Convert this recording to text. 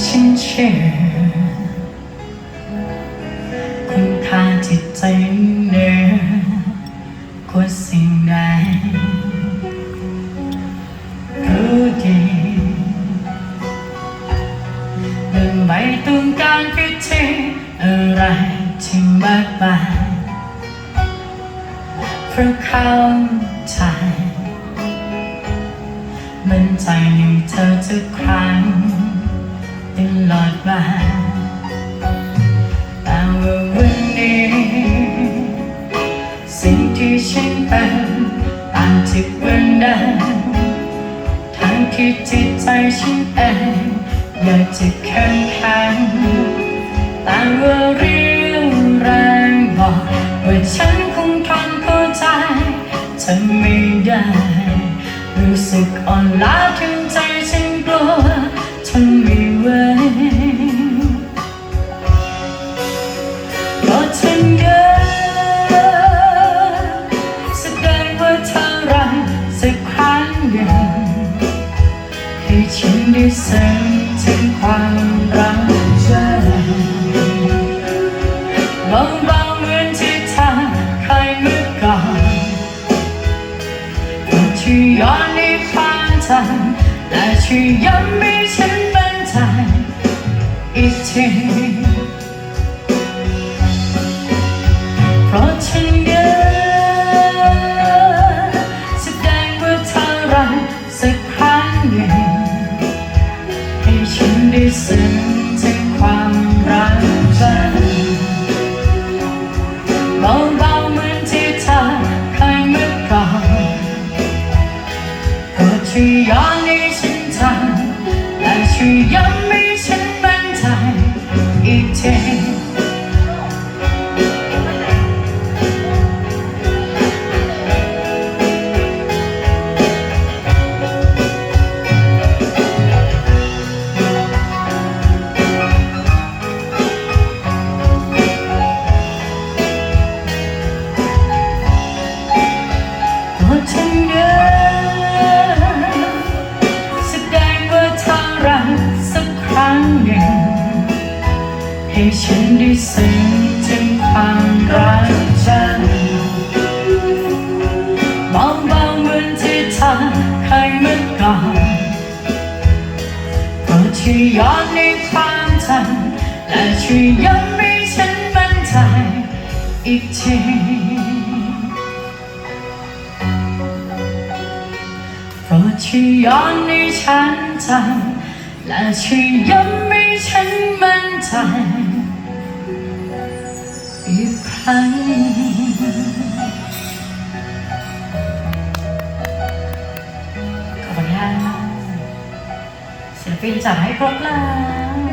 ฉันเชื่อคุณค่าจิตใจเหนือกว่าสิ่งใดรู้ดีเรื่องไม่ต้องการพิธีอะไรที่มากมายเพราะเข้าใจมันใจในเธอทุกครั้ง ตลอดมาแต่ว่าวันนี้ สิ่งที่ฉันเป็นต่างจากวันนั้นทั้งที่จิตใจฉันเองอยากจะเข้มแข็งแต่ว่าเรื่องแรงบอกว่าฉันคงทนเข้าใจเธอไม่ได้ รู้สึกอ่อนล้าถึง ความจำและช่ ให้ฉันได้ซึ้งถึงความรักฉันมองบาเหมือนที่เธอเคยเมื่อก่อนก็ช่วยย้อนในความจำและช่วยย้ำให้ฉันมั่นใจอีกทีโปรดช่วยย้อนให้ฉันจำและช่วยย้ำให้ อีกครั้งขอบคุณค่ะศิลปินจัดให้ครบแล้ว